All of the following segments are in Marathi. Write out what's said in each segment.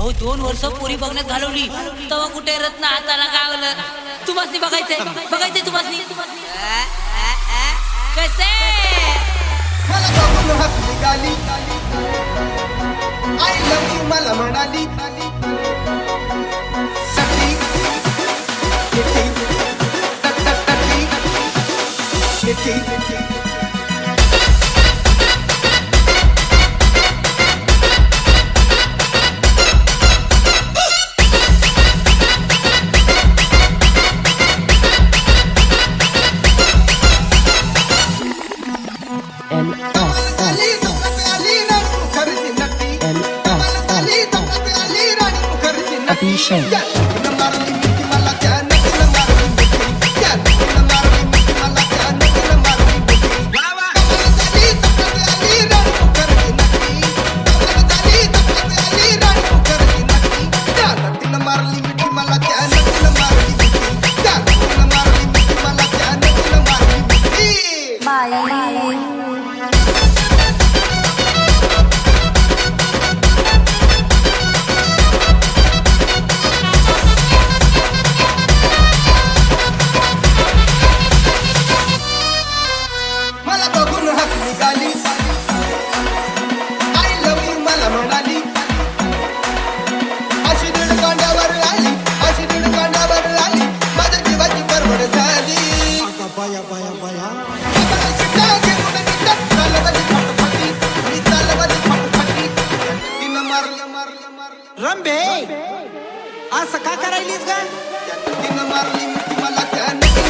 अहो दोन वर्ष पोरी बघण्यात घालवली. तेव्हा कुठे रत्न हाताला गावलं? तुम्हाला बघायचंय बघायचंय तुम्हाला कसे? मला म्हणाली. Abhishek. वया वया रंभे असं का करायलीस का तिनं मारली मला त्या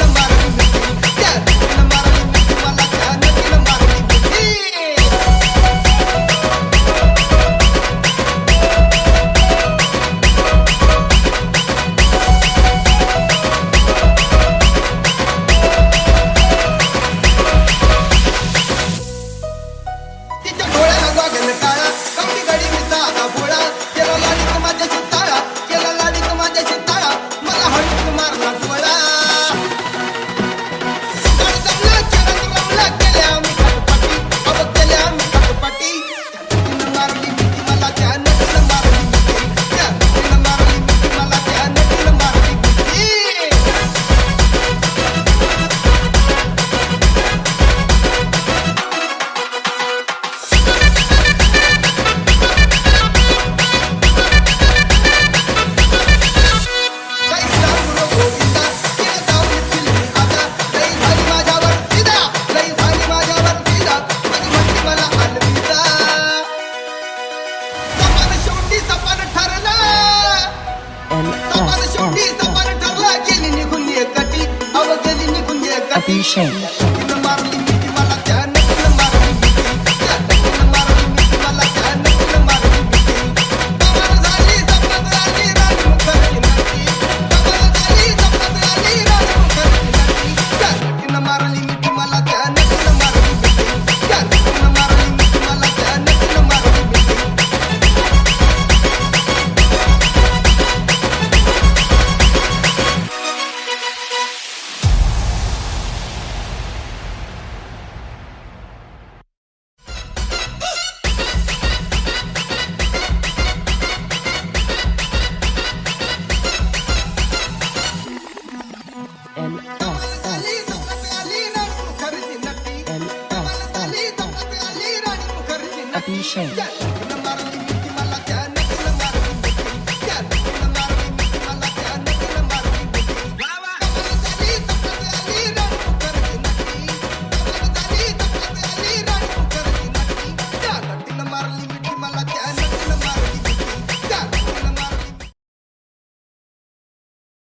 सपाट ठरला सपाट शेवटी सपाट ठरला मारली happy shape.